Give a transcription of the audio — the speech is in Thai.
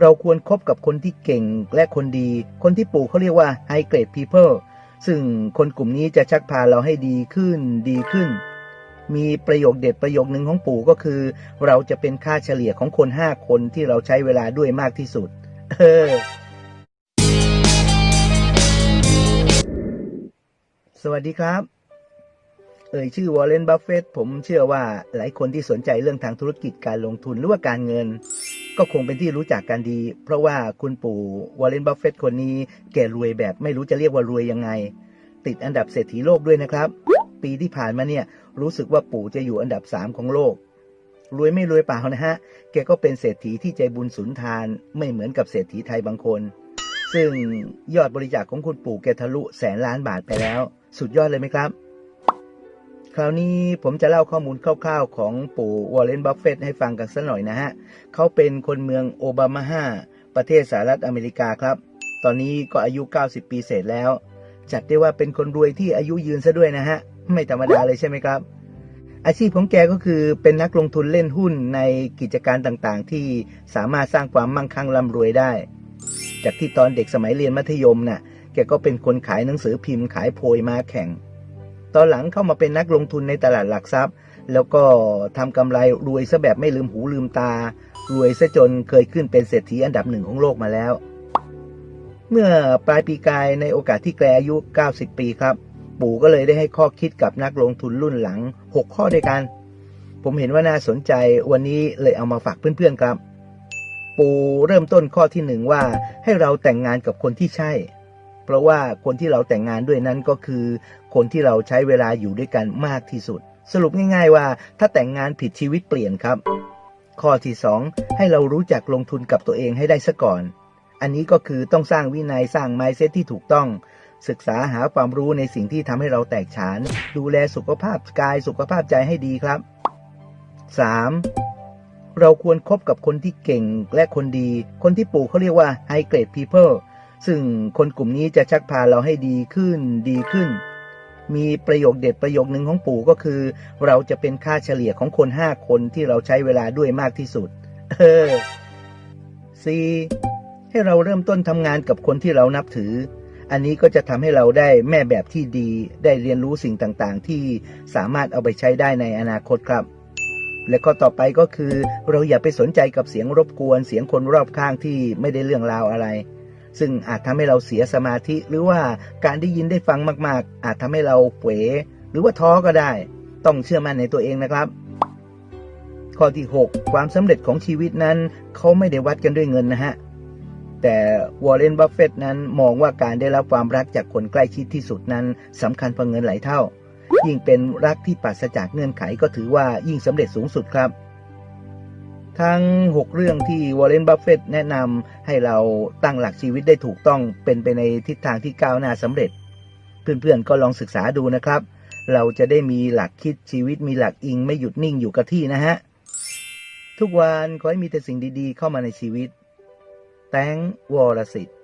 เราควรครบกับคนที่เก่งและคนดี คนที่ปู่เขาเรียกว่า high grade people ซึ่งคนกลุ่มนี้จะชักพาเราให้ดีขึ้นดีขึ้น มีประโยคเด็ดประโยคหนึ่งของปู่ก็คือ เราจะเป็นค่าเฉลี่ยของคนห้าคนที่เราใช้เวลาด้วยมากที่สุด เออ สวัสดีครับ เอ่ยชื่อวอร์เรนบัฟเฟตผมเชื่อว่าหลายคนที่สนใจเรื่องทางธุรกิจการลงทุนหรือว่าการเงิน ก็คงเป็นที่รู้จักกันดี เพราะว่าคุณปู่วอร์เรนบัฟเฟตคนนี้แกรวยแบบไม่รู้จะเรียกว่ารวยยังไง ติดอันดับเศรษฐีโลกด้วยนะครับ ปีที่ผ่านมาเนี่ยรู้สึกว่าปู่จะอยู่อันดับ 3 ของโลก รวยไม่รวยเปล่านะฮะ แกก็เป็นเศรษฐีที่ใจบุญสุนทาน ไม่เหมือนกับเศรษฐีไทยบางคน ซึ่งยอดบริจาคของคุณปู่แกทะลุแสนล้านบาทไปแล้ว สุดยอดเลยไหมครับ คราวนี้ผมจะเล่าข้อมูลคร่าวๆ ของปู่วอร์เรนบัฟเฟตให้ฟังกันสักหน่อยนะฮะ เขาเป็นคนเมืองโอบามาฮาประเทศสหรัฐอเมริกาครับ ตอนนี้ก็อายุ 90 ปีเศษแล้ว จัดได้ว่าเป็นคนรวยที่อายุยืนซะด้วยนะฮะ ไม่ธรรมดาเลยใช่ไหมครับ อาชีพของแกก็คือเป็นนักลงทุนเล่นหุ้นในกิจการต่างๆ ที่สามารถสร้างความมั่งคั่งร่ำรวยได้ จากที่ตอนเด็กสมัยเรียนมัธยมน่ะ แกก็เป็นคนขายหนังสือพิมพ์ขายโพยมาแข่ง อนหลังเข้ามาเป็นนักลงทุนในตลาดหลักทรัพย์ แล้วก็ทำกำไรรวยซะแบบไม่ลืมหูลืมตา รวยซะจนเคยขึ้นเป็นเศรษฐีอันดับหนึ่งของโลกมาแล้ว เมื่อปลายปีกายในโอกาสที่แกอายุ 90 ปีครับ ปู่ก็เลยได้ให้ข้อคิดกับนักลงทุนรุ่นหลัง 6 ข้อด้วยกัน ผมเห็นว่าน่าสนใจวันนี้เลยเอามาฝากเพื่อนๆครับ ปู่เริ่มต้นข้อที่หนึ่งว่าให้เราแต่งงานกับคนที่ใช่ เพราะว่าคนที่เราแต่งงานด้วยนั้นก็คือ คนที่เราใช้เวลาอยู่ด้วยกันมากที่สุด สรุปง่าย ๆว่า ถ้าแต่งงานผิดชีวิตเปลี่ยนครับ ข้อที่สองให้เรารู้จักลงทุนกับตัวเองให้ได้ซะก่อน อันนี้ก็คือต้องสร้างวินัยสร้างไมเซ็ตที่ถูกต้องศึกษาหาความรู้ในสิ่งที่ทำให้เราแตกฉาน ดูแลสุขภาพกายสุขภาพใจให้ดีครับ 3. เราควรครบกับคนที่เก่งและคนดี คนที่ปู่เขาเรียกว่า high grade people ซึ่งคนกลุ่มนี้จะชักพาเราให้ดีขึ้นดีขึ้น มีประโยคเด็ดประโยคหนึ่งของปู่ก็คือ เราจะเป็นค่าเฉลี่ยของคนห้าคนที่เราใช้เวลาด้วยมากที่สุด เออ 4. ให้เราเริ่มต้นทำงานกับคนที่เรานับถือ อันนี้ก็จะทำให้เราได้แม่แบบที่ดี ได้เรียนรู้สิ่งต่างๆ ที่สามารถเอาไปใช้ได้ในอนาคตครับ และก็ต่อไปก็คือ เราอย่าไปสนใจกับเสียงรบกวน เสียงคนรอบข้างที่ไม่ได้เรื่องราวอะไร ซึ่งอาจทำให้เราเสียสมาธิ หรือว่าการได้ยินได้ฟังมากๆ อาจทำให้เราเผวหรือว่าท้อก็ได้ ต้องเชื่อมั่นในตัวเองนะครับ ข้อที่ 6 ความสำเร็จของชีวิตนั้น เขาไม่ได้วัดกันด้วยเงินนะฮะแต่วอร์เรนบัฟเฟตนั้นมองว่าการได้รับความรักจากคนใกล้ชิดที่สุดนั้นสำคัญกว่าเงินหลายเท่า ยิ่งเป็นรักที่ปราศจากเงื่อนไขก็ถือว่ายิ่งสำเร็จสูงสุดครับ ทั้ง 6 เรื่องที่วอร์เรนบัฟเฟตแนะนำให้เราตั้งหลักชีวิตได้ถูกต้องเป็นไปในทิศทางที่ก้าวหน้าสำเร็จ เพื่อนๆก็ลองศึกษาดูนะครับ เราจะได้มีหลักคิดชีวิตมีหลักอิงไม่หยุดนิ่งอยู่กับที่นะฮะ ทุกวันขอให้มีแต่สิ่งดีๆ เข้ามาในชีวิต แตงวอรสิทธิ